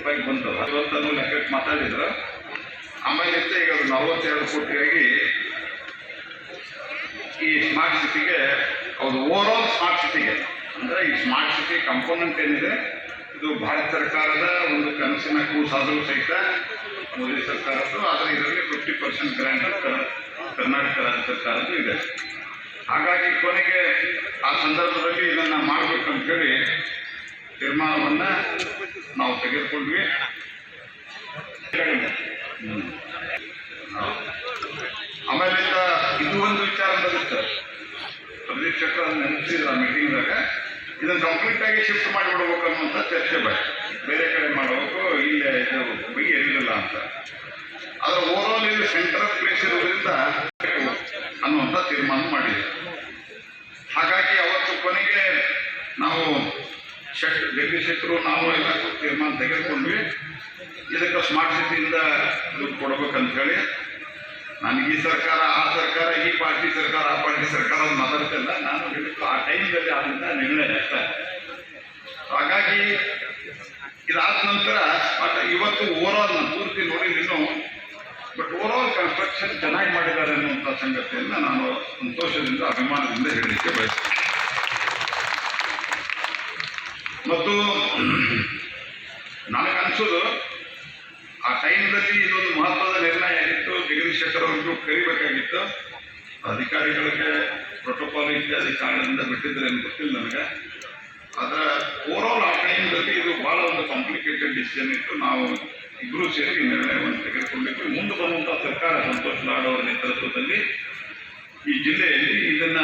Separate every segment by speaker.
Speaker 1: ರೂಪಾಯಿಗೆ ಬಂತು. ಇವತ್ತನ್ನು ಲೆಕ್ಕಕ್ಕೆ ಮಾತಾಡಿದ್ರು. ಆಮೇಲೆ ಈಗ ಅದು ನಲವತ್ತೆರಡು ಕೋಟಿಯಾಗಿ ಈ ಸ್ಮಾರ್ಟ್ ಸಿಟಿಗೆ ಅವ್ರು ಓವರ್ ಆಲ್ ಸ್ಮಾರ್ಟ್ ಸಿಟಿಗೆ ಅಂದರೆ ಈ ಸ್ಮಾರ್ಟ್ ಸಿಟಿ ಕಂಪೋನೆಂಟ್ ಏನಿದೆ, ಇದು ಭಾರತ ಸರ್ಕಾರದ ಒಂದು ಕನಸಿನ ಕೂಸಾದರೂ ಸಹಿತ ಮೋದಿ ಸರ್ಕಾರದ್ದು, ಆದರೆ ಇದರಲ್ಲಿ ಫಿಫ್ಟಿ ಪರ್ಸೆಂಟ್ ಗ್ರ್ಯಾಂಡ್ ಕರ್ನಾಟಕ ರಾಜ್ಯ ಸರ್ಕಾರದ್ದು ಇದೆ. ಹಾಗಾಗಿ ಕೊನೆಗೆ ಆ ಸಂದರ್ಭದಲ್ಲಿ ಇದನ್ನು ಮಾಡಬೇಕಂತೇಳಿ ತೀರ್ಮಾನವನ್ನು ನಾವು ತೆಗೆದುಕೊಂಡ್ವಿ. ಆಮೇಲಿಂದ ಇದು ಒಂದು ವಿಚಾರ ಬರುತ್ತೆ. ಪ್ರದೀಪ್ ಚಕ್ರ ನೆನಪಿಸಿದ್ರು ಆ ಮೀಟಿಂಗ್ದಾಗ, ಇದನ್ನ ಕಂಪ್ಲೀಟ್ ಆಗಿ ಶಿಫ್ಟ್ ಮಾಡಿಬಿಡ್ಬೇಕು ಅನ್ನುವಂಥ ಚರ್ಚೆ ಬಂತು. ಬೇರೆ ಕಡೆ ಮಾಡಬೇಕು, ಇಲ್ಲೇ ಇದು ಬಗ್ಗೆ ಇರಲಿಲ್ಲ ಅಂತ. ಆದ್ರೆ ಓವರ್ ಆಲ್ ಇದು ಸೆಂಟ್ರಲ್ ಪ್ಲೇಸ್ ಇರೋದ್ರಿಂದ ಅನ್ನುವಂಥ ತೀರ್ಮಾನ ಮಾಡಿದೆ ಹಾಗಾಗಿ ಅವತ್ತು ಕೊನೆಗೆ ನಾವು ಶೆಟ್ ಜಗದೀಶ್ ಶೆಟ್ಟರು ನಾವು ಎಲ್ಲ ತೀರ್ಮಾನ ತೆಗೆದುಕೊಂಡ್ವಿ. ಇದಕ್ಕೆ ಸ್ಮಾರ್ಟ್ ಸಿಟಿಯಿಂದ ದುಡ್ಡು ಕೊಡ್ಬೇಕಂತ ಹೇಳಿ ನನಗೆ ಈ ಸರ್ಕಾರ, ಆ ಸರ್ಕಾರ, ಈ ಪಾರ್ಟಿ ಸರ್ಕಾರ, ಆ ಪಾರ್ಟಿ ಸರ್ಕಾರ ಮಾತಾಡ್ತಿಲ್ಲ. ನಾನು ಹೇಳಿದ್ದು ಆ ಟೈಮ್ನಲ್ಲಿ ಆದಂಥ ನಿರ್ಣಯ ಅಷ್ಟೇ. ಹಾಗಾಗಿ ಇದಾದ ನಂತರ ಮತ್ತೆ ಇವತ್ತು ಓವರ್ ಆಲ್ ಪೂರ್ತಿ ನೋಡಿ ನೀನು ಬಟ್ ಓವರ್ ಆಲ್ ಕನ್ಸ್ಟ್ರಕ್ಷನ್ ಚೆನ್ನಾಗಿ ಮಾಡಿದ್ದಾರೆ ಅನ್ನುವಂಥ ಸಂಗತಿಯನ್ನು ನಾನು ಸಂತೋಷದಿಂದ, ಅಭಿಮಾನದಿಂದ ಹೇಳಲಿಕ್ಕೆ ಬಯಸ್ತೇನೆ. ಮತ್ತು ನನಗನ್ಸೋದು ಆ ಟೈಮ್ನಲ್ಲಿ ಇದೊಂದು ಮಹತ್ವದ ನಿರ್ಣಯ ಆಗಿತ್ತು. ಜಗದೀಶ್ ಶೆಟ್ಟರ್ ಕರಿಬೇಕಾಗಿತ್ತು. ಅಧಿಕಾರಿಗಳಿಗೆ ಪ್ರೋಟೋಕಾಲ್ ಇತ್ಯಾದಿ ಕಾರಣದಿಂದ ಬಿಟ್ಟಿದ್ರೆ ಅಂತ ಗೊತ್ತಿಲ್ಲ ನನಗೆ. ಆದರೆ ಓವರ್ ಆಲ್ ಆ ಟೈಮ್ನಲ್ಲಿ ಇದು ಬಹಳ ಒಂದು ಕಾಂಪ್ಲಿಕೇಟೆಡ್ ಡಿಸಿಷನ್ ಇತ್ತು. ನಾವು ಇಬ್ಬರು ಸೇರಿ ನಿರ್ಣಯವನ್ನು ತೆಗೆದುಕೊಂಡಿದ್ವಿ. ಮುಂದೆ ಬರುವಂಥ ಸರ್ಕಾರ ಸಂತೋಷ್ ಲಾಡ್ ಅವರ ನೇತೃತ್ವದಲ್ಲಿ ಈ ಜಿಲ್ಲೆಯಲ್ಲಿ ಇದನ್ನ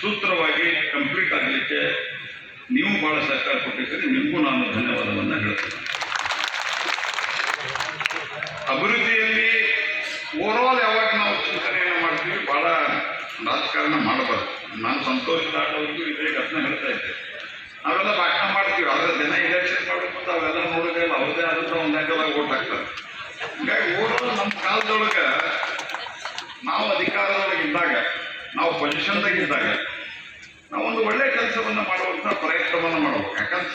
Speaker 1: ಸೂತ್ರವಾಗಿ ಕಂಪ್ಲೀಟ್ ಆಗಲಿಕ್ಕೆ ನೀವು ಬಹಳ ಸಹಕಾರ ಕೊಟ್ಟಿದ್ದೀರಿ, ನಿಮಗೂ ನಾನು ಧನ್ಯವಾದವನ್ನು ಹೇಳ್ತೇನೆ. ಅಭಿವೃದ್ಧಿಯಲ್ಲಿ ಓವರ್ಆಲ್ ಯಾವಾಗ ನಾವು ಚಿಂತನೆಯನ್ನು ಮಾಡ್ತೀವಿ, ಬಹಳ ರಾಜಕಾರಣ ಮಾಡಬಾರ್ದು. ನಾನು ಸಂತೋಷದ ಆಗೋದು ಇದೇ ಘಟನೆ ಹೇಳ್ತಾ ಇದ್ದೆ. ನಾವೆಲ್ಲ ಭಾಷಣ ಮಾಡ್ತೀವಿ, ಆದರೆ ದಿನ ಇಲೆಕ್ಷನ್ ಮಾಡಬೇಕು ಅವೆಲ್ಲ ನೋಡಿದ್ರೆ ಅವ್ರದೇ ಆದಂಥ ಒಂದು ಆ್ಯಂಗಲಾಗಿ ಓಟ್ ಹಾಕ್ತಾರೆ. ಹೀಗಾಗಿ ಓಡೋದು ನಮ್ಮ ಕಾಲದೊಳಗೆ ನಾವು ಅಧಿಕಾರದೊಳಗೆ ಇದ್ದಾಗ ನಾವು ಪೊಸಿಷನ್ದಾಗ ಇದ್ದಾಗ ನಾವು ಒಂದು ಒಳ್ಳೆ ಕೆಲಸವನ್ನು ಮಾಡುವಂಥ ಪ್ರಯತ್ನವನ್ನು ಮಾಡಬೇಕು. ಯಾಕಂದ್ರೆ